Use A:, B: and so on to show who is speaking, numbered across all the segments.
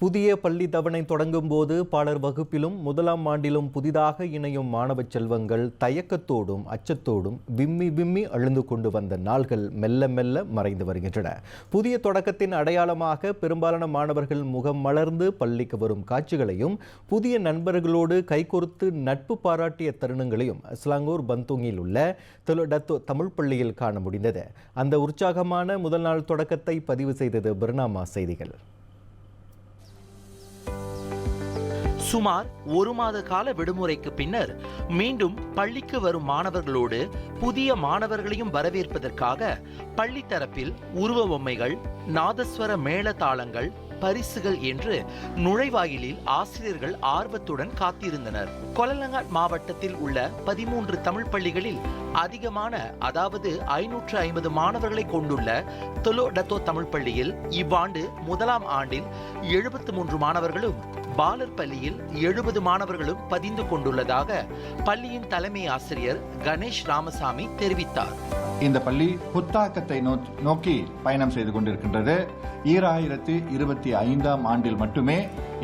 A: புதிய பள்ளி தவணை தொடங்கும் போது பாலர் வகுப்பிலும் முதலாம் ஆண்டிலும் புதிதாக இணையும் மாணவ செல்வங்கள் தயக்கத்தோடும் அச்சத்தோடும் விம்மி விம்மி அழுந்து கொண்டு வந்த நாள்கள் மெல்ல மெல்ல மறைந்து வருகின்றன. புதிய தொடக்கத்தின் அடையாளமாக பெரும்பாலான மாணவர்கள் முகம் மலர்ந்து பள்ளிக்கு வரும் காட்சிகளையும் புதிய நண்பர்களோடு கைகோர்த்து நட்பு பாராட்டிய தருணங்களையும் இஸ்லாங்கூர் பந்தூங்கில் உள்ள தொலடத்தோ தமிழ் பள்ளியில் காண முடிந்தது. அந்த உற்சாகமான முதல் நாள் தொடக்கத்தை பதிவு செய்தது பிரணாமா செய்திகள்.
B: சுமார் ஒரு மாத கால விடுமுறைக்கு பின்னர் மீண்டும் பள்ளிக்கு வரும் மாணவர்களோடு புதிய மாணவர்களையும் வரவேற்பதற்காக பள்ளி தரப்பில் உருவ பொம்மைகள் நாதஸ்வர மேளதாளங்கள் பரிசுகள் என்று நுழைவாயிலில் ஆசிரியர்கள் ஆர்வத்துடன் காத்திருந்தனர். கொலலங்காட் மாவட்டத்தில் உள்ள பதிமூன்று தமிழ் பள்ளிகளில் அதிகமான அதாவது ஐநூற்று ஐம்பது மாணவர்களை கொண்டுள்ள தொலோடத்தோ தமிழ் பள்ளியில் இவ்வாண்டு முதலாம் ஆண்டில் எழுபத்து மூன்று மாணவர்களும் பாலர் பள்ளியில் எழுபது மாணவர்களும் பதிந்து கொண்டுள்ளதாக பள்ளியின் தலைமை ஆசிரியர் கணேஷ் ராமசாமி தெரிவித்தார்.
C: இந்த பள்ளி புத்தாக்கத்தை நோக்கி பயணம் செய்து கொண்டிருக்கின்றது. ஈராயிரத்து இருபத்தி ஐந்தாம் ஆண்டில் மட்டுமே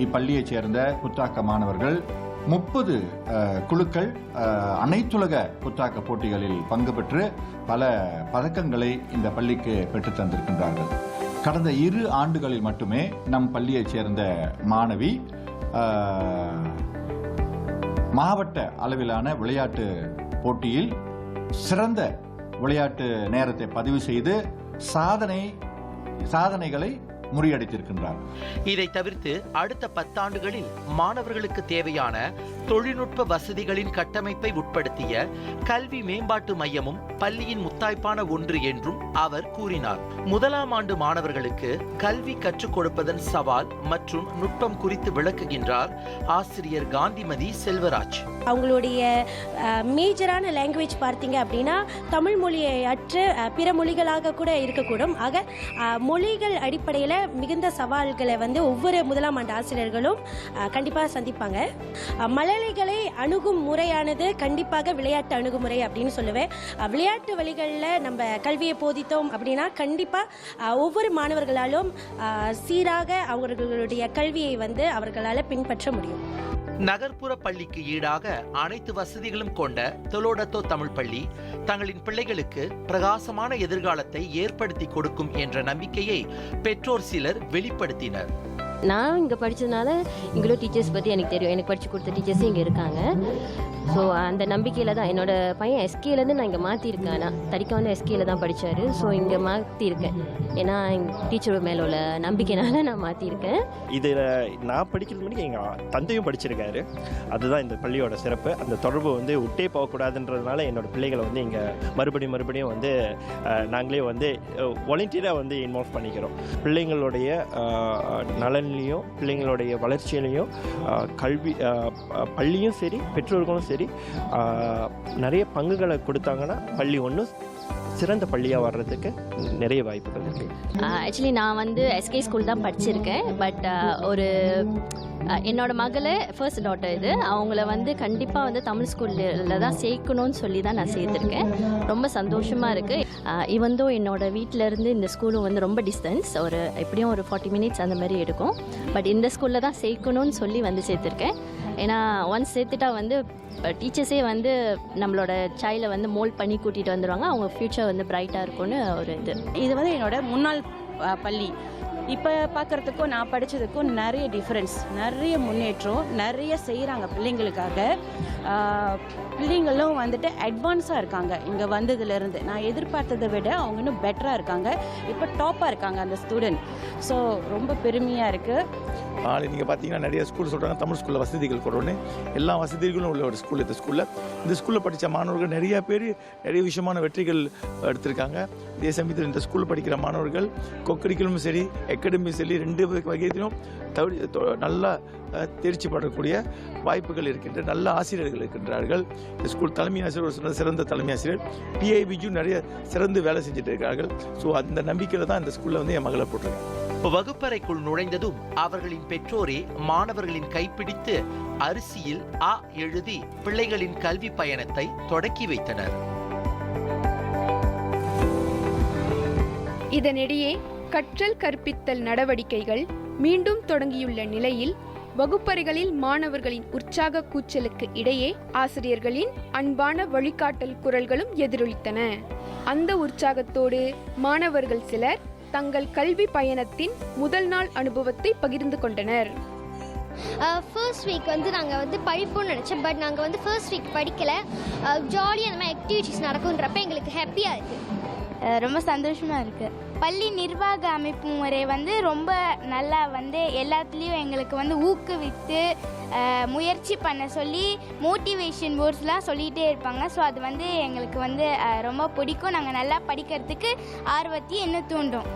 C: இப்பள்ளியைச் சேர்ந்த புத்தாக்க மாணவர்கள் முப்பது குழுக்கள் அனைத்துலக புத்தாக்க போட்டிகளில் பங்கு பெற்று பல பதக்கங்களை இந்த பள்ளிக்கு பெற்று தந்திருக்கின்றார்கள். கடந்த இரு ஆண்டுகளில் மட்டுமே நம் பள்ளியைச் சேர்ந்த மாணவி மாவட்ட அளவிலான விளையாட்டு போட்டியில் சிறந்த விளையாட்டு நேரத்தை பதிவு செய்து சாதனை சாதனைகளை முறியடித்திருக்கின்றார்.
B: இதை தவிர்த்து அடுத்த பத்தாண்டுகளில் மாணவர்களுக்கு தேவையான தொழில்நுட்ப வசதிகளின் கட்டமைப்பை உட்படுத்திய கல்வி மேம்பாட்டு மையமும் பள்ளியின் முத்தாய்ப்பான ஒன்று என்றும் அவர் கூறினார். முதலாம் ஆண்டு மாணவர்களுக்கு கல்வி கற்றுக் கொடுப்பதன் சவால் மற்றும் நுட்பம் குறித்து விளக்குகின்றார் ஆசிரியர் காந்திமதி செல்வராஜ்.
D: அவங்களுடைய மேஜரான லாங்குவேஜ் பார்த்தீங்க அப்படின்னா தமிழ் மொழியை அற்று பிற மொழிகளாக கூட இருக்கக்கூடும். ஆக மொழிகள் அடிப்படையில் மிகுந்த சவால்களை வந்து ஒவ்வொரு முதலாம் ஆண்டு ஆசிரியர்களும் கண்டிப்பாக சந்திப்பாங்க. மலர் ஏழைகளை அணுகும் முறையானது கண்டிப்பாக விளையாட்டு அணுகுமுறை அப்படின்னு சொல்லுவேன். விளையாட்டு வழிகளில் நம்ம கல்வியை போதித்தோம் அப்படின்னா கண்டிப்பாக ஒவ்வொரு மாணவர்களாலும் சீராக அவர்களுடைய கல்வியை வந்து அவர்களால் பின்பற்ற முடியும்.
B: நகர்ப்புற பள்ளிக்கு ஈடாக அனைத்து வசதிகளும் கொண்ட தொலோடத்தோ தமிழ் பள்ளி தங்களின் பிள்ளைகளுக்கு பிரகாசமான எதிர்காலத்தை ஏற்படுத்தி கொடுக்கும் என்ற நம்பிக்கையை பெற்றோர் சிலர் வெளிப்படுத்தினர்.
E: நான் இங்கே படித்ததுனால இங்கே டீச்சர்ஸ் பற்றி எனக்கு தெரியும். எனக்கு படித்து கொடுத்த டீச்சர்ஸும் இங்கே இருக்காங்க. ஸோ அந்த நம்பிக்கையில் தான் என்னோட பையன் எஸ்கேலேருந்து நான் இங்கே மாற்றிருக்கேன் நான் தடிக்க வந்து எஸ்கேல தான் படித்தார் ஸோ இங்கே மாற்றிருக்கேன் ஏன்னா எங்கள் டீச்சர் மேலே உள்ள நம்பிக்கைனால நான் மாற்றிருக்கேன்
F: இதில் நான் படிக்கிறது மணிக்கு எங்கள் தந்தையும் படிச்சிருக்காரு. அதுதான் இந்த பள்ளியோட சிறப்பு. அந்த தொடர்பு வந்து விட்டே போகக்கூடாதுன்றதுனால என்னோட பிள்ளைகளை வந்து இங்கே மறுபடியும் மறுபடியும் வந்து நாங்களே வந்து வாலண்டியராக வந்து இன்வால்வ் பண்ணிக்கிறோம். பிள்ளைங்களுடைய நலன்லேயும் நலன்லையும் பிள்ளைங்களுடைய வளர்ச்சியிலையும் கல்வி பள்ளியும் சரி பெற்றோர்களும் சரி மாதிரி நிறைய பங்குகளை கொடுத்தாங்கன்னா பள்ளி ஒன்று சிறந்த பள்ளியாக வர்றதுக்கு நிறைய வாய்ப்புகள் இருக்குது
E: ஆக்சுவலி நான் வந்து எஸ்கே ஸ்கூல் தான் படிச்சிருக்கேன். பட் ஒரு என்னோட மகளை ஃபர்ஸ்ட் டாட்டர் இது. அவங்கள வந்து கண்டிப்பாக வந்து தமிழ் ஸ்கூலில் தான் சேர்க்கணும்னு சொல்லி தான் நான் சேர்த்துருக்கேன். ரொம்ப சந்தோஷமாக இருக்குது இவந்தோ என்னோட வீட்டில் இருந்து இந்த ஸ்கூலும் வந்து ரொம்ப டிஸ்டன்ஸ் ஒரு எப்படியும் ஒரு ஃபார்ட்டி மினிட்ஸ் அந்த மாதிரி எடுக்கும். பட் இந்த ஸ்கூலில் தான் சேர்க்கணும்னு சொல்லி வந்து சேர்த்துருக்கேன். ஏன்னா ஒன்ஸ் சேர்த்துட்டா வந்து டீச்சர்ஸே வந்து நம்மளோட சைல்டை வந்து மோல்ட் பண்ணி கூட்டிகிட்டு வந்துடுவாங்க அவங்க ஃப்யூச்சர் வந்து பிரைட்டாக இருக்கும்னு ஒரு இது.
G: இது வந்து என்னோட முன்னாள் பள்ளி. இப்போ பார்க்குறதுக்கும் நான் படித்ததுக்கும் நிறைய டிஃப்ரென்ஸ் நிறைய முன்னேற்றம் நிறைய செய்கிறாங்க பிள்ளைங்களுக்காக. பிள்ளைங்களும் வந்துட்டு அட்வான்ஸாக இருக்காங்க. இங்கே வந்ததுலேருந்து. நான் எதிர்பார்த்ததை விட அவங்க இன்னும் பெட்டராக இருக்காங்க. இப்போ டாப்பாக இருக்காங்க அந்த ஸ்டூடெண்ட் ஸோ ரொம்ப பெருமையாக இருக்குது
H: நாளை நீங்கள் பார்த்தீங்கன்னா நிறைய ஸ்கூல் சொல்கிறாங்க தமிழ் ஸ்கூலில் வசதிகள் கொடுன்னு. எல்லா வசதிகளும் உள்ள ஒரு ஸ்கூல் இந்த ஸ்கூலில் இந்த ஸ்கூலில் படித்த மாணவர்கள் நிறைய பேர் நிறைய விஷயமான வெற்றிகள் எடுத்திருக்காங்க. இதே சமயத்தில் இந்த ஸ்கூலில் படிக்கிற மாணவர்கள் கொக்கரிக்கலும் சரி அகாடமியும் சரி ரெண்டு வகையிலும் தவிர நல்லா தேர்ச்சி படக்கூடிய வாய்ப்புகள் இருக்கின்ற நல்ல ஆசிரியர்கள் இருக்கின்றார்கள். இந்த ஸ்கூல் தலைமை ஆசிரியர் ஒரு சிறந்த- தலைமை ஆசிரியர். பிஐபிஜும் நிறைய சிறந்து வேலை செஞ்சுட்டு இருக்கார்கள். ஸோ அந்த நம்பிக்கையில் தான் இந்த ஸ்கூலில் வந்து என் மகளை போட்டிருக்கேன்.
B: வகுப்பறைக்குள் நுழைந்ததும் அவர்களின் பெற்றோரே மாணவர்களின் கைப்பிடித்து அரிசியில் அ எழுதி பிள்ளைகளின் கல்வி பயணத்தை தொடக்கி வைத்தனர்.
I: இதனிடையே கற்றல் கற்பித்தல் நடவடிக்கைகள் மீண்டும் தொடங்கியுள்ள நிலையில் வகுப்பறைகளில் மாணவர்களின் உற்சாக கூச்சலுக்கு இடையே ஆசிரியர்களின் அன்பான வழிகாட்டல் குரல்களும் எதிரொலித்தன. அந்த உற்சாகத்தோடு மாணவர்கள் சிலர் தங்கள் கல்வி பயணத்தின் முதல் நாள் அனுபவத்தை பகிர்ந்து கொண்டனர்.
J: ஃபர்ஸ்ட் வீக் வந்து நாங்கள் வந்து படிப்போம்னு நினச்சோம் பட் நாங்கள் வந்து ஃபர்ஸ்ட் வீக் படிக்கலை. ஜாலியாக அந்த மாதிரி ஆக்டிவிட்டீஸ் நடக்குன்றப்ப எங்களுக்கு ஹாப்பியாக இருக்குது
K: ரொம்ப சந்தோஷமாக இருக்குது பள்ளி நிர்வாக அமைப்பு முறை வந்து ரொம்ப நல்லா வந்து எல்லாத்துலேயும் எங்களுக்கு வந்து ஊக்குவித்து முயற்சி பண்ண சொல்லி மோட்டிவேஷன் வேர்ட்ஸ்லாம் சொல்லிகிட்டே இருப்பாங்க. ஸோ அது வந்து எங்களுக்கு வந்து ரொம்ப பிடிக்கும். நாங்கள் நல்லா படிக்கிறதுக்கு ஆர்வத்தையும் இன்னும் தூண்டும்.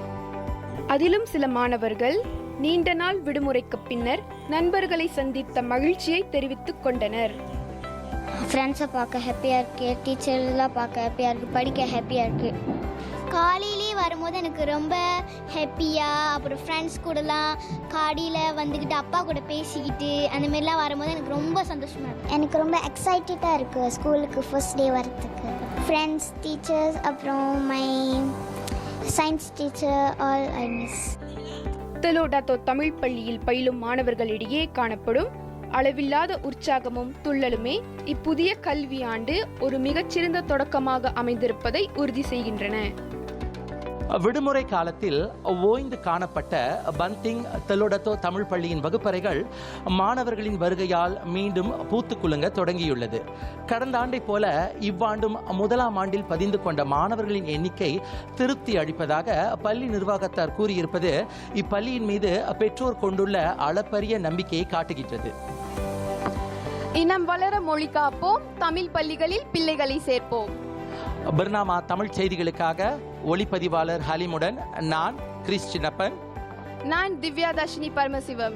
I: அதிலும் சில மாணவர்கள் நீண்ட நாள் விடுமுறைக்கு பின்னர் நண்பர்களை சந்தித்த மகிழ்ச்சியை தெரிவித்துக் கொண்டனர்.
J: ஃப்ரெண்ட்ஸை பார்க்க ஹாப்பியாக இருக்குது டீச்சர்லாம் பார்க்க ஹாப்பியாக இருக்குது படிக்க ஹாப்பியாக இருக்குது காலையிலே வரும்போது எனக்கு ரொம்ப ஹாப்பியாக அப்புறம் ஃப்ரெண்ட்ஸ் கூடலாம் காடியில் வந்துக்கிட்டு அப்பா கூட பேசிக்கிட்டு அந்த மாதிரிலாம் வரும்போது எனக்கு ரொம்ப சந்தோஷமாக இருக்குது எனக்கு ரொம்ப எக்ஸைட்டடாக இருக்குது ஸ்கூலுக்கு ஃபர்ஸ்ட் டே வரத்துக்கு ஃப்ரெண்ட்ஸ் டீச்சர்ஸ் அப்புறம் my science teacher all I miss
I: தெலோடாத்தோ Tamil பள்ளியில் பயிலும் மாணவர்களிடையே காணப்படும் அளவில்லாத உற்சாகமும் துள்ளலுமே இப்புதிய கல்வியாண்டு ஒரு மிகச்சிறந்த தொடக்கமாக அமைந்திருப்பதை உறுதி செய்கின்றன.
B: விடுமுறை காலத்தில் ஓய்ந்து காணப்பட்ட பந்திங் தெலோடத்தோ தமிழ் பள்ளியின் வகுப்பறைகள் மாணவர்களின் வருகையால் மீண்டும் பூத்து குலுங்க தொடங்கியுள்ளது. கடந்த ஆண்டைப் போல இவ்வாண்டும் முதலாம் ஆண்டில் பதிந்து கொண்ட மாணவர்களின் எண்ணிக்கை திருப்தி அளிப்பதாக பள்ளி நிர்வாகத்தார் கூறியிருப்பது இப்பள்ளியின் மீது பெற்றோர் கொண்டுள்ள அளப்பரிய நம்பிக்கையை காட்டுகின்றது.
I: இனம் வளர மொழி காப்போம் தமிழ் பள்ளிகளில் பிள்ளைகளை சேர்ப்போம்.
B: பர்னாமா தமிழ் செய்திகளுக்காக ஒளிப்பதிவாளர் ஹலிமுடன் நான் கிறிஸ் சின்னப்பன்.
I: நான் திவ்யா தர்ஷினி பரமசிவம்.